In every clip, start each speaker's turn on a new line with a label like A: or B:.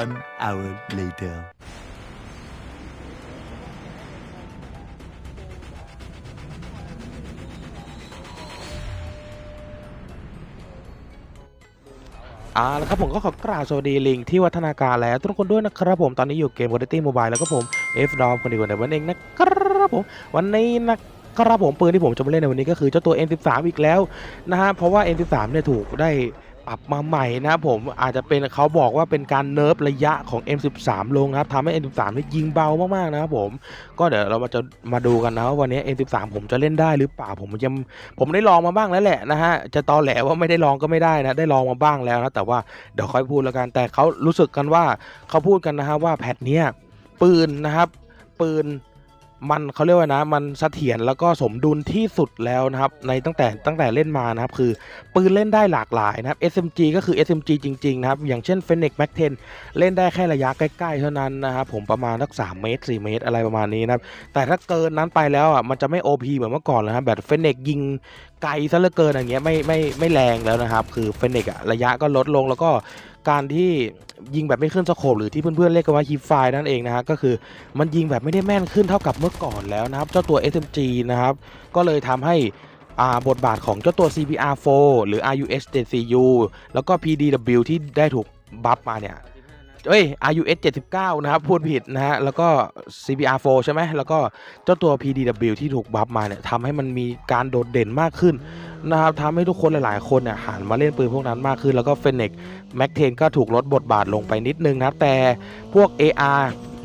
A: One hour later.
B: อ่าแล้วครับผมก็ขอกราบสวัสดีลิงที่วัฒนาการแล้วทุกคนด้วยนะครับผมตอนนี้อยู่เกม Quality Mobile แล้วก็ผม F d o m คนดีคนเดียวนั่นเองนะครับผมวันนี้นะครับผมปืนที่ผมจะมาเล่นในวันนี้ก็คือเจ้าตัว M13 อีกแล้วนะฮะเพราะว่า M13 เนี่ยถูกได้ ปรับมาใหม่นะครับผมอาจจะเป็นเขาบอกว่าเป็นการเนิร์ฟระยะของ M13 ลงนะครับทำให้ M13 นี่ยิงเบามากๆนะครับผมก็เดี๋ยวเรามาจะมาดูกันนะว่าวันนี้ M13 ผมจะเล่นได้หรือเปล่าผมยังผมได้ลองมาบ้างแล้วแหละนะฮะจะตอแหลว่าไม่ได้ลองก็ไม่ได้นะได้ลองมาบ้างแล้วนะแต่ว่าเดี๋ยวค่อยพูดแล้วกันแต่เขารู้สึกกันว่าเขาพูดกันนะฮะว่าแพทเนี้ยปืนนะครับปืน มันเขาเรียกว่านะ มันเสถียรแล้วก็สมดุลที่สุดแล้วนะครับ ในตั้งแต่ตั้งแต่เล่นมานะครับ คือปืนเล่นได้หลากหลายนะครับ SMG ก็คือ SMG จริง ๆ นะครับ อย่างเช่น Fennec Mac 10 เล่นได้แค่ระยะใกล้ ๆ เท่านั้นนะครับผมประมาณสัก3เมตร 4 เมตรอะไรประมาณนี้นะครับ แต่ถ้าเกินนั้นไปแล้วอะมันจะไม่ OP เหมือนเมื่อก่อนแล้วนะแบบเฟนเนกยิงไกลซะเหลือเกินอย่างเงี้ยไม่ไม่ไม่แรงแล้วนะครับ คือเฟนเนกอะระยะก็ลดลงแล้วก็ การที่ยิงแบบไม่ขึ้นสโคปหรือที่เพื่อนๆเรียกกันว่าฮิปไฟนั่นเองนะฮะก็คือมันยิงแบบไม่ได้แม่นขึ้นเท่ากับเมื่อก่อนแล้วนะครับ เจ้าตัว SMG นะครับก็เลยทำให้อ่าบทบาทของเจ้าตัว CPR4 หรือ RUS 7CU แล้วก็ PDW ที่ได้ถูกบัฟมาเนี่ยเอ้ย RUS 79 นะครับ พูดผิดนะฮะ แล้วก็ CBR4 ใช่ไหม แล้วก็เจ้าตัว PDW ที่ถูกบัฟมาเนี่ยทำให้มันมีการโดดเด่นมากขึ้น นะครับทำให้ทุกคนหลาย ๆ คนเนี่ยหันมาเล่นปืนพวกนั้นมากขึ้น แล้วก็ Fennec Mac 10ก็ถูกลดบทบาทลงไปนิดนึงนะครับ แต่พวก AR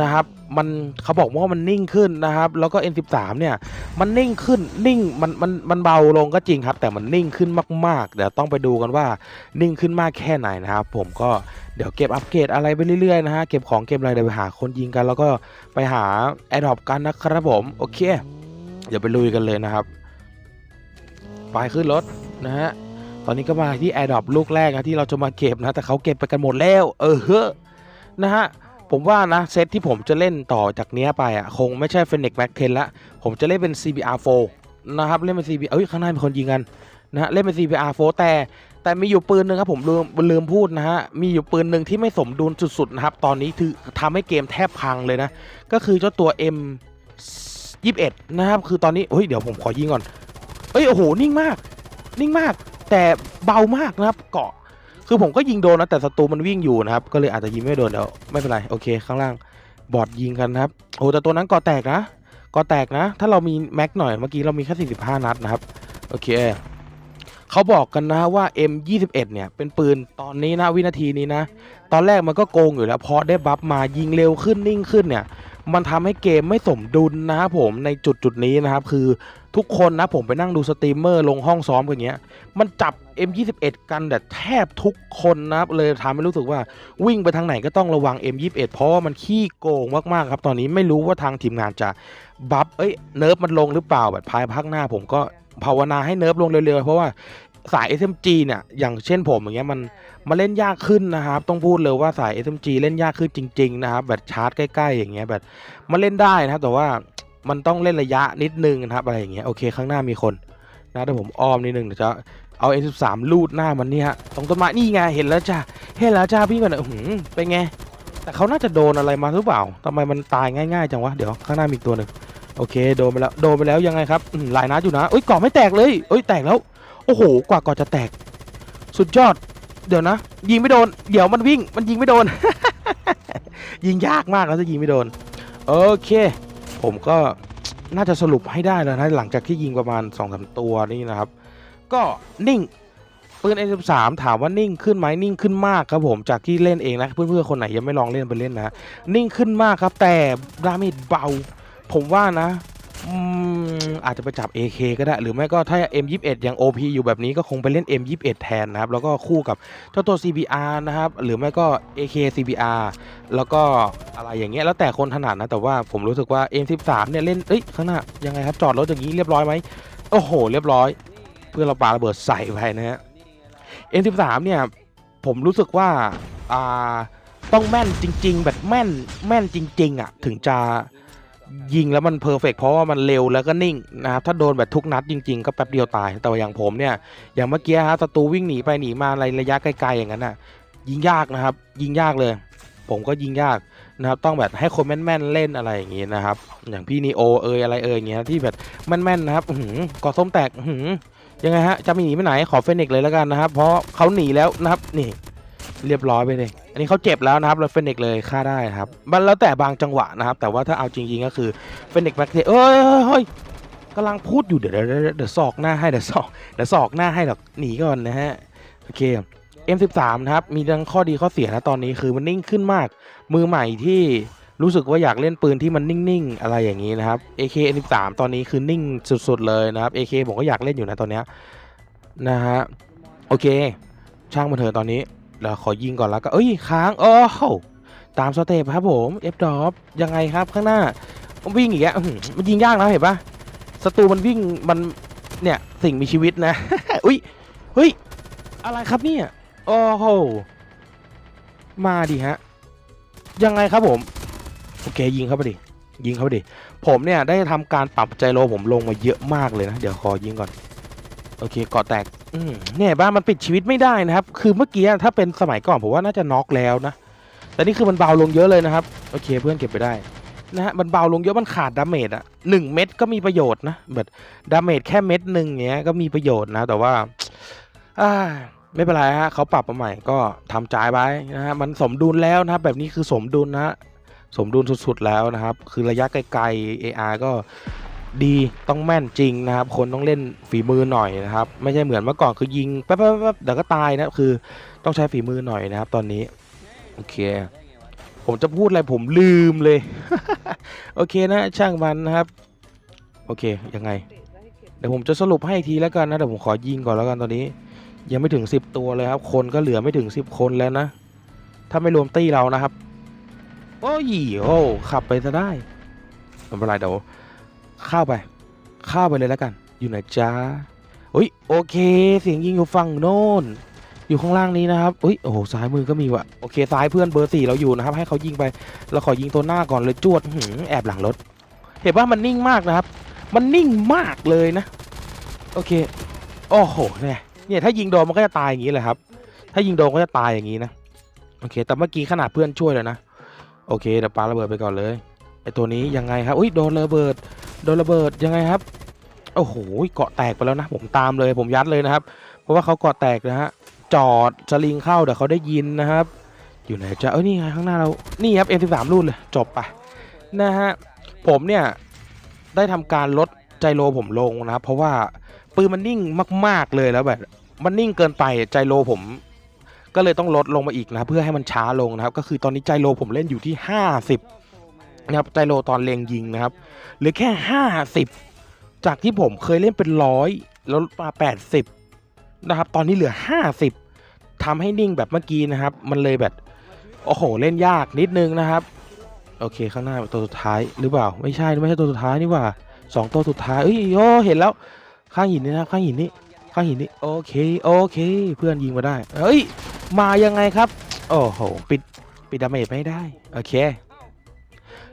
B: นะครับมันเขาบอกว่ามันนิ่งขึ้นนะครับ แล้วก็ N13 เนี่ยมันนิ่งขึ้นนิ่งมันมันมันเบาลงก็จริงครับ แต่มันนิ่งขึ้นมากๆ เดี๋ยวต้องไปดูกันว่านิ่งขึ้นมากแค่ไหนนะครับ ผมก็เดี๋ยวเก็บอัปเกรดอะไรไปเรื่อยๆนะฮะเก็บของเก็บอะไรเดี๋ยวไปหาคนยิงกัน แล้วก็ไปหาแอดดอปกันนะครับผมโอเคเดี๋ยวไปลุยกันเลยนะครับ ไปขึ้นรถนะฮะ ตอนนี้ก็มาที่แอร์ดดอปลูกแรกนะที่เราจะมาเก็บนะ แต่เขาเก็บไปกันหมดแล้ว เออเฮ้อนะฮะ ผมว่านะเซตที่ผมจะเล่นต่อจากเนี้ยไปอะคงไม่ใช่ Fennec Mac 10ละ ผมจะเล่นเป็น CBR4 นะครับ เล่นเป็น CBR เอ้ยข้างหน้ามีคนยิงกันนะฮะเล่นเป็น CBR4 แต่แต่มีอยู่ปืนหนึ่งครับผมลืมลืมพูดนะฮะ มีอยู่ปืนหนึ่งที่ไม่สมดุลสุดๆนะครับ ตอนนี้คือทำให้เกมแทบพังเลยนะ ก็คือเจ้าตัว M 21 นะครับ คือตอนนี้เฮ้ยเดี๋ยวผมขอยิงก่อน เอ้ยโอ้โหนิ่งมาก นิ่งมาก แต่เบามากนะครับ เกาะ คือผมก็ยิงโดนนะแต่ศัตรูมันวิ่งอยู่นะครับ ก็เลยอาจจะยิงไม่โดนเดี๋ยวไม่เป็นไรโอเค ข้างล่างบอดยิงกันนะครับโอ้แต่ตัวนั้นก่อแตกนะก่อแตกนะ ถ้าเรามีแม็กหน่อยเมื่อกี้เรามีแค่45 นัดนะครับโอเคเขาบอกกันนะว่า M21 เนี่ยเป็นปืนตอนนี้นะวินาทีนี้นะ ตอนแรกมันก็โกงอยู่แล้วพราะได้บัฟมายิงเร็วขึ้นนิ่งขึ้นเนี่ย มันทำให้เกมไม่สมดุลนะครับผมในจุดจุดนี้นะครับคือทุกคนนะผมไปนั่งดูสตรีมเมอร์ลงห้องซ้อมกันอย่างเงี้ย มันจับ M21 กันแต่แทบทุกคนนะครับเลยทำให้รู้สึกว่าวิ่งไปทางไหนก็ต้องระวัง M21 เพราะว่ามันขี้โกงมากๆครับตอนนี้ไม่รู้ว่าทางทีมงานจะบัฟเอ้ยเนิร์ฟมันลงหรือเปล่าแบบภายภาคหน้าผมก็ภาวนาให้เนิร์ฟลงเร็วๆ เพราะว่า สาย SMG เนี่ย อย่างเช่นผมอย่างเงี้ยมันมาเล่นยากขึ้นนะครับ ต้องพูดเลยว่าสาย SMG เล่นยากขึ้นจริง ๆ นะครับ แบบชาร์จใกล้ ๆ อย่างเงี้ยแบบมาเล่นได้นะครับ แต่ว่ามันต้องเล่นระยะนิดนึงนะครับอะไรอย่างเงี้ยโอเคข้างหน้ามีคนนะเดี๋ยวผมอ้อมนิดนึงเดี๋ยวจะเอา N13 ลูดหน้ามันเนี่ยตรงต้นไม้นี่ไงเห็นแล้วจ้าเห็นแล้วจ้าพี่มันอื้อหือเป็นไงแต่เขาน่าจะโดนอะไรมาหรือเปล่าทำไมมันตายง่ายๆจังวะเดี๋ยวข้างหน้ามีอีกตัวหนึ่งโอเคโดนไปแล้วโดนไปแล้วยังไงครับหลายนัดอยู่นะเอ้ยก่อไม่แตกเลยเอ้ยแตกแล้ว โอ้โห กว่าก่อนจะแตก สุดยอด เดี๋ยวนะ ยิงไม่โดน เดี๋ยวมันวิ่ง มันยิงไม่โดน ยิงยากมากแล้วจะยิงไม่โดน โอเค ผมก็น่าจะสรุปให้ได้แล้วนะ หลังจากที่ยิงประมาณ2อสตัวนี่นะครับ ก็นิ่งปืน M13 ถามว่านิ่งขึ้นไหมนิ่งขึ้นมากครับผมจากที่เล่นเองนะเพื่อนๆคนไหนยังไม่ลองเล่นไปเล่นนะ นิ่งขึ้นมากครับแต่ดาเมจเบา ผมว่านะ อืมอาจจะไปจับ AK ก็ได้ หรือไม่ก็ถ้า M21 ยัง OP อยู่แบบนี้ก็คงไปเล่น M21 แทนนะครับ แล้วก็คู่กับเจ้าตัว CBR นะครับ หรือไม่ก็ AK CBR แล้วก็อะไรอย่างเงี้ยแล้วแต่คนถนัดนะ แต่ว่าผมรู้สึกว่า M13 เนี่ยเล่นเอ้ยข้างหน้ายังไงครับ จอดรถอย่างนี้เรียบร้อยไหมโอ้โห เรียบร้อย เพื่อนเราปาระเบิดใส่ไปนะฮะ M13 เนี่ยผมรู้สึกว่าอ่าต้องแม่นจริง ๆ แบบแม่นแม่นจริง ๆอะถึงจะ ยิงแล้วมันเพอร์เฟกเพราะว่ามันเร็วแล้วก็นิ่งนะครับถ้าโดนแบบทุกนัดจริง ๆ ก็แป๊บเดียวตาย แต่อย่างผมเนี่ย อย่างเมื่อกี้ฮะศัตรูวิ่งหนีไปหนีมาอะไรระยะไกลๆอย่างนั้นน่ะ ยิงยากนะครับ ยิงยากเลย ผมก็ยิงยากนะครับต้องแบบให้คนแม่นๆเล่นอะไรอย่างงี้นะครับ อย่างพี่นีโอเอยอะไรเอยอย่างเงี้ยที่แบบแม่นๆนะครับหือกอส้มแตกหือยังไงฮะจะไม่หนีไปไหนขอเฟนิกซ์เลยแล้วกันนะครับ เพราะเขาหนีแล้วนะครับนี่ เรียบร้อยไปเลย อันนี้เขาเจ็บแล้วนะครับแล้วเฟนิกเลยฆ่าได้ครับ มันแล้วแต่บางจังหวะนะครับ แต่ว่าถ้าเอาจริงๆก็คือเฟนิกแม็กเทเอ้ยเฮ้ยเฮ้ยกำลังพูดอยู่เดี๋ยวเดี๋ยวเดี๋ยวเดี๋ยวศอกหน้าให้เดี๋ยวศอกเดี๋ยวศอกหน้าให้หรอกหนีก่อนนะฮะโอเค M13 นะครับ มีทั้งข้อดีข้อเสียนะตอนนี้คือมันนิ่งขึ้นมาก มือใหม่ที่รู้สึกว่าอยากเล่นปืนที่มันนิ่งๆอะไรอย่างนี้นะครับ AK M13 ตอนนี้คือนิ่งสุดๆเลยนะครับ AK ผมก็อยากเล่นอยู่นะตอนเนี้ยนะฮะโอเค ช่างมันเถอะตอนนี้ เราขอยิงก่อนแล้วก็เอ้ยค้างโอ้โหตามสเตปครับผม F d o p ยังไงครับข้างหน้าวิ่งอีกแล้วอื้อหือมันยิงยากนะเห็นปะศัตรูมันวิ่งมันเนี่ยสิ่งมีชีวิตนะอุ้ยเฮ้ยอะไรครับเนี่ยโอ้โหมาดิฮะยังไงครับผมโอเคยิงเข้าไปดิยิงเข้าไปดิผมเนี่ยได้ทำการปรับใจโลผมลงมาเยอะมากเลยนะเดี๋ยวขอยิงก่อน โอเคเกาะแตกอืมเนี่ยบ้านมันปิดชีวิตไม่ได้นะครับ คือเมื่อกี้ถ้าเป็นสมัยก่อนผมว่าน่าจะน็อกแล้วนะ แต่นี่คือมันเบาลงเยอะเลยนะครับ โอเคเพื่อนเก็บไปได้นะฮะมันเบาลงเยอะมันขาดดาเมจอะหนึ่งเม็ดก็มีประโยชน์นะแบบดาเมจแค่เม็ดหนึ่งเงี้ยก็มีประโยชน์นะ แต่ว่าอ่าไม่เป็นไรฮะเขาปรับมาใหม่ก็ทำใจไว้นะฮะมันสมดุลแล้วนะครับ แบบนี้คือสมดุลนะฮะสมดุลสุดๆแล้วนะครับ คือระยะไกลๆ AR ก็ ดีต้องแม่นจริงนะครับ คนต้องเล่นฝีมือหน่อยนะครับ ไม่ใช่เหมือนเมื่อก่อนคือยิงแป๊บๆๆเดี๋ยวก็ตายนะคือต้องใช้ฝีมือหน่อยนะครับ ตอนนี้โอเค ผมจะพูดอะไรผมลืมเลย โอเคนะช่างมันนะครับ โอเคยังไง เดี๋ยวผมจะสรุปให้อีกทีแล้วกันนะเดี๋ยวผมขอยิงก่อนแล้วกันตอนนี้ ยังไม่ถึง 10 ตัวเลยครับ คนก็เหลือไม่ถึง 10 คนแล้วนะถ้าไม่รวมตี้เรานะครับ โอ้ยโอ้ขับไปซะได้ไม่เป็นไรเดี๋ยว เข้าไป เข้าไปเลยแล้วกัน อยู่ไหนจ้าอุ้ยโอเค เสียงยิงอยู่ฝั่งโน้นอยู่ข้างล่างนี้นะครับอุ้ยโอ้โหซ้ายมือก็มีว่ะโอเคซ้ายเพื่อนเบอร์สี่เราอยู่นะครับ ให้เขายิงไปเราขอยิงตัวหน้าก่อนเลยจวดหือแอบหลังรถ เห็นว่ามันนิ่งมากนะครับ มันนิ่งมากเลยนะ โอเคโอ้โหเนี่ยเนี่ยถ้ายิงโดนมันก็จะตายอย่างนี้เลยครับ ถ้ายิงโดนก็จะตายอย่างนี้นะโอเค แต่เมื่อกี้ขนาดเพื่อนช่วยเลยนะโอเคเดี๋ยวปาระเบิดไปก่อนเลยไอตัวนี้ยังไงครับอุ้ยโดนระเบิด โดนระเบิดยังไงครับ โอ้โหเกาะแตกไปแล้วนะ ผมตามเลยผมยัดเลยนะครับ เพราะว่าเขาเกาะแตกนะฮะจอดสลิงเข้าเดี๋ยวเขาได้ยินนะครับ อยู่ไหนจะเอ้ยนี่ไงข้างหน้าเรานี่ครับ M13 รุ่นเลยจบไปนะฮะผมเนี่ยได้ทำการลดใจโลผมลงนะครับ เพราะว่าปืนมันนิ่งมาก ๆเลยแล้วแบบ มันนิ่งเกินไปใจโลผม ก็เลยต้องลดลงมาอีกนะครับเพื่อให้มันช้าลงนะครับ ก็คือตอนนี้ใจโลผมเล่นอยู่ที่ 50 นะครับใจโลตอนเลงยิงนะครับหลือแค่ 50 จากที่ผมเคยเล่นเป็นร้อยแล้วมา 80 นะครับ ตอนนี้เหลือ 50ทำให้นิ่งแบบเมื่อกี้นะครับ มันเลยแบบโอ้โหเล่นยากนิดนึงนะครับ โอเคข้างหน้าตัวสุดท้ายหรือเปล่า ไม่ใช่ไม่ใช่ตัวสุดท้ายนี่ว่าสองตัวสุดท้ายเอ้ยโอ้เห็นแล้วข้างหินนี่นะข้างหินนี่ข้างหินนี่โอเคโอเค เพื่อนยิงมาได้เฮ้ยมายังไงครับ โอ้โห ปิดปิดดาเมจไม่ได้ โอเค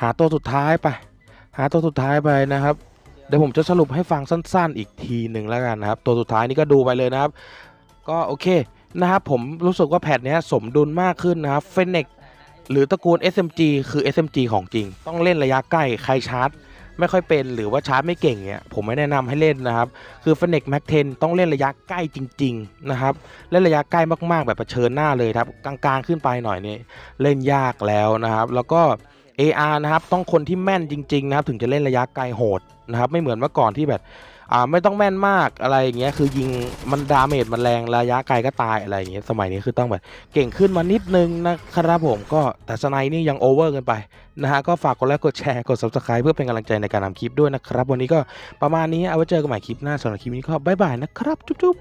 B: หาตัวสุดท้ายไป หาตัวสุดท้ายไปนะครับ เดี๋ยวผมจะสรุปให้ฟังสั้นๆ อีกทีหนึ่งแล้วกันนะครับ ตัวสุดท้ายนี่ก็ดูไปเลยนะครับ ก็โอเคนะครับผมรู้สึกว่าแพทเนี้ยสมดุลมากขึ้นนะครับเฟนเน็กหรือตระกูล SMG คือ SMG ของจริง ต้องเล่นระยะใกล้ใครชาร์จไม่ค่อยเป็นหรือว่าชาร์จไม่เก่งเนี่ยผมไม่แนะนำให้เล่นนะครับ คือ f e n e x Max 10 ต้องเล่นระยะใกล้จริง ๆ นะครับ เล่นระยะใกล้มากๆ แบบเผชิญหน้าเลยครับ กลางๆ ขึ้นไปหน่อยนี่เล่นยากแล้วนะครับ แล้วก็ AR นะครับต้องคนที่แม่นจริงๆนะครับถึงจะเล่นระยะไกลโหดนะครับไม่เหมือนเมื่อก่อนที่แบบอ่าไม่ต้องแม่นมากอะไรอย่างเงี้ยคือยิงมันดาเมจมันแรงระยะไกลก็ตายอะไรอย่างเงี้ยสมัยนี้คือต้องแบบเก่งขึ้นมานิดนึงนะครับผมก็แต่สไนด์นี่ยังโอเวอร์เกินไปนะฮะก็ฝากกดไลค์กดแชร์กด subscribe เพื่อเป็นกำลังใจในการทำคลิปด้วยนะครับ วันนี้ก็ประมาณนี้เอาไว้เจอกันใหม่คลิปหน้าสำหรับคลิปนี้ก็บ๊ายบายนะครับจุ๊บ